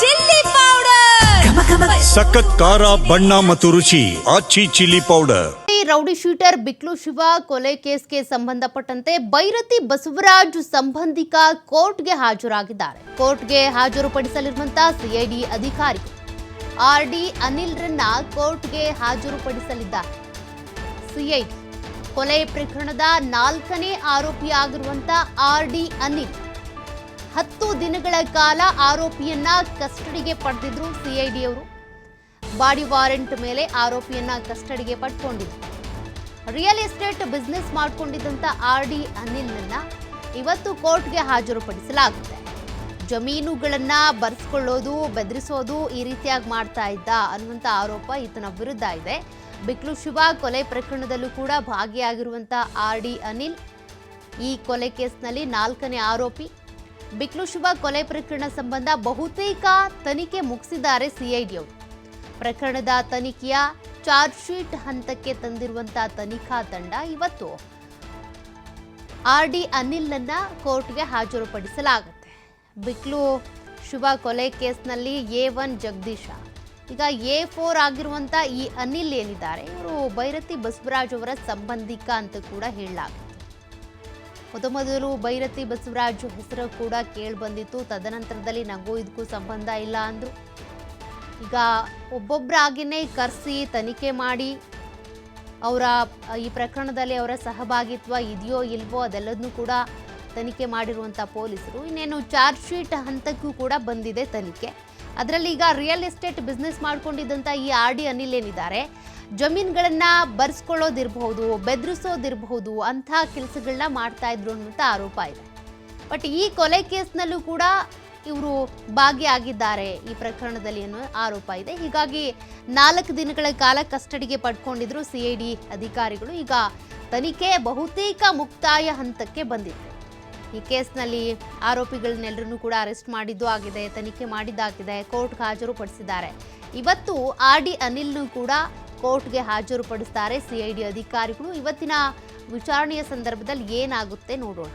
Chilli powder. ಸಖತ್ ಖಾರ ಬಣ್ಣ ಮತ್ತು ರುಚಿ Aachi chilli powder. Rowdy shooter Biklu Shiva ಕೊಲೆ ಕೇಸ್ಗೆ ಸಂಬಂಧಪಟ್ಟಂತೆ ಬೈರತಿ ಬಸವರಾಜ್ ಸಂಬಂಧಿಕ ಕೋರ್ಟ್ಗೆ ಹಾಜರಾಗಿದ್ದಾರೆ. ಕೋರ್ಟ್ಗೆ ಹಾಜರುಪಡಿಸಲಿರುವಂತಹ ಸಿಐಡಿ ಅಧಿಕಾರಿ ಆರ್ ಡಿ ಅನಿಲ್ರನ್ನ ಕೋರ್ಟ್ಗೆ ಹಾಜರುಪಡಿಸಲಿದ್ದಾರೆ. ಸಿಐಡಿ ಕೊಲೆ ಪ್ರಕರಣದ ನಾಲ್ಕನೇ ಆರೋಪಿಯಾಗಿರುವಂತ ಆರ್ ಡಿ ಅನಿಲ್ ಹತ್ತು ದಿನಗಳ ಕಾಲ ಆರೋಪಿಯನ್ನ ಕಸ್ಟಡಿಗೆ ಪಡೆದಿದ್ರು ಸಿಐಡಿಯವರು. ಬಾಡಿ ವಾರೆಂಟ್ ಮೇಲೆ ಆರೋಪಿಯನ್ನ ಕಸ್ಟಡಿಗೆ ಪಡ್ಕೊಂಡಿದ್ರು. ರಿಯಲ್ ಎಸ್ಟೇಟ್ ಬಿಸ್ನೆಸ್ ಮಾಡಿಕೊಂಡಿದ್ದಂಥ ಆರ್ ಡಿ ಅನಿಲ್ನನ್ನ ಇವತ್ತು ಕೋರ್ಟ್ಗೆ ಹಾಜರುಪಡಿಸಲಾಗುತ್ತೆ. ಜಮೀನುಗಳನ್ನ ಬರ್ಸ್ಕೊಳ್ಳೋದು, ಬೆದರಿಸೋದು ಈ ರೀತಿಯಾಗಿ ಮಾಡ್ತಾ ಇದ್ದ ಅನ್ನುವಂಥ ಆರೋಪ ಈತನ ವಿರುದ್ಧ ಇದೆ. ಬಿಕ್ಲು ಶಿವ ಕೊಲೆ ಪ್ರಕರಣದಲ್ಲೂ ಕೂಡ ಭಾಗಿಯಾಗಿರುವಂಥ ಆರ್ ಡಿ ಅನಿಲ್ ಈ ಕೊಲೆ ಕೇಸ್ನಲ್ಲಿ ನಾಲ್ಕನೇ ಆರೋಪಿ ಬಿಕ್ಲು ಶಿವ ಕೊಲೆ ಪ್ರಕರಣ ಸಂಬಂಧ ಬಹುತೇಕ ತನಿಖೆ ಮುಗಿಸಿದ್ದಾರೆ ಸಿಐಡಿಯವರು. ಪ್ರಕರಣದ ತನಿಖೆಯ ಚಾರ್ಜ್ ಶೀಟ್ ಹಂತಕ್ಕೆ ತಂದಿರುವಂತಹ ತನಿಖಾ ತಂಡ ಇವತ್ತು ಆರ್ ಡಿ ಅನಿಲ್ನನ್ನ ಕೋರ್ಟ್ಗೆ ಹಾಜರುಪಡಿಸಲಾಗುತ್ತೆ. ಬಿಕ್ಲು ಶಿವ ಕೊಲೆ ಕೇಸ್ನಲ್ಲಿ ಎ ಒನ್ ಜಗದೀಶ. ಈಗ ಎ ಫೋರ್ ಆಗಿರುವಂಥ ಈ ಅನಿಲ್ ಏನಿದ್ದಾರೆ? ಇವರು ಭೈರತಿ ಬಸವರಾಜ್ ಅವರ ಸಂಬಂಧಿಕ ಅಂತ ಕೂಡ ಹೇಳಲಾಗುತ್ತೆ. ಮೊದಮೊದಲು ಭೈರತಿ ಬಸವರಾಜ್ ಹೆಸರು ಕೂಡ ಕೇಳಿ ಬಂದಿತ್ತು ತದನಂತರದಲ್ಲಿ ನನಗೂ ಇದಕ್ಕೂ ಸಂಬಂಧ ಇಲ್ಲ ಅಂದರು. ಈಗ ಒಬ್ಬೊಬ್ಬರಾಗಿನೇ ಕರೆಸಿ ತನಿಖೆ ಮಾಡಿ ಅವರ, ಈ ಪ್ರಕರಣದಲ್ಲಿ ಅವರ ಸಹಭಾಗಿತ್ವ ಇದೆಯೋ ಇಲ್ವೋ ಅದೆಲ್ಲದನ್ನೂ ಕೂಡ ತನಿಖೆ ಮಾಡಿರುವಂಥ ಪೊಲೀಸರು. ಇನ್ನೇನು ಚಾರ್ಜ್ ಶೀಟ್ ಹಂತಕ್ಕೂ ಕೂಡ ಬಂದಿದೆ ತನಿಖೆ. ಅದರಲ್ಲಿ ಈಗ ರಿಯಲ್ ಎಸ್ಟೇಟ್ ಬಿಸ್ನೆಸ್ ಮಾಡಿಕೊಂಡಿದ್ದಂಥ ಈ ಆರ್ ಡಿ ಅನಿಲ್ ಏನಿದ್ದಾರೆ ಜಮೀನುಗಳನ್ನ ಬರ್ಸ್ಕೊಳ್ಳೋದಿರಬಹುದು, ಬೆದರಿಸೋದಿರಬಹುದು, ಅಂಥ ಕೆಲಸಗಳನ್ನ ಮಾಡ್ತಾ ಇದ್ರು ಅನ್ನುವಂಥ ಆರೋಪ ಇದೆ. ಬಟ್ ಈ ಕೊಲೆ ಕೇಸ್ನಲ್ಲೂ ಕೂಡ ಇವರು ಭಾಗಿಯಾಗಿದ್ದಾರೆ ಈ ಪ್ರಕರಣದಲ್ಲಿ ಅನ್ನೋ ಆರೋಪ ಇದೆ. ಹೀಗಾಗಿ ನಾಲ್ಕು ದಿನಗಳ ಕಾಲ ಕಸ್ಟಡಿಗೆ ಪಡ್ಕೊಂಡಿದ್ರು ಸಿಐಡಿ ಅಧಿಕಾರಿಗಳು. ಈಗ ತನಿಖೆ ಬಹುತೇಕ ಮುಕ್ತಾಯ ಹಂತಕ್ಕೆ ಬಂದಿದೆ. ಈ ಕೇಸ್ನಲ್ಲಿ ಆರೋಪಿಗಳನ್ನೆಲ್ಲರನ್ನೂ ಕೂಡ ಅರೆಸ್ಟ್ ಮಾಡಿದ್ದು ಆಗಿದೆ, ತನಿಖೆ ಮಾಡಿದ್ದಾಗಿದೆ, ಕೋರ್ಟ್ಗೆ ಹಾಜರುಪಡಿಸಿದ್ದಾರೆ. ಇವತ್ತು ಆರ್ ಡಿ ಅನಿಲ್ನು ಕೂಡ ಕೋರ್ಟ್ಗೆ ಹಾಜರುಪಡಿಸ್ತಾರೆ ಸಿಐಡಿ ಅಧಿಕಾರಿಗಳು. ಇವತ್ತಿನ ವಿಚಾರಣೆಯ ಸಂದರ್ಭದಲ್ಲಿ ಏನಾಗುತ್ತೆ ನೋಡೋಣ.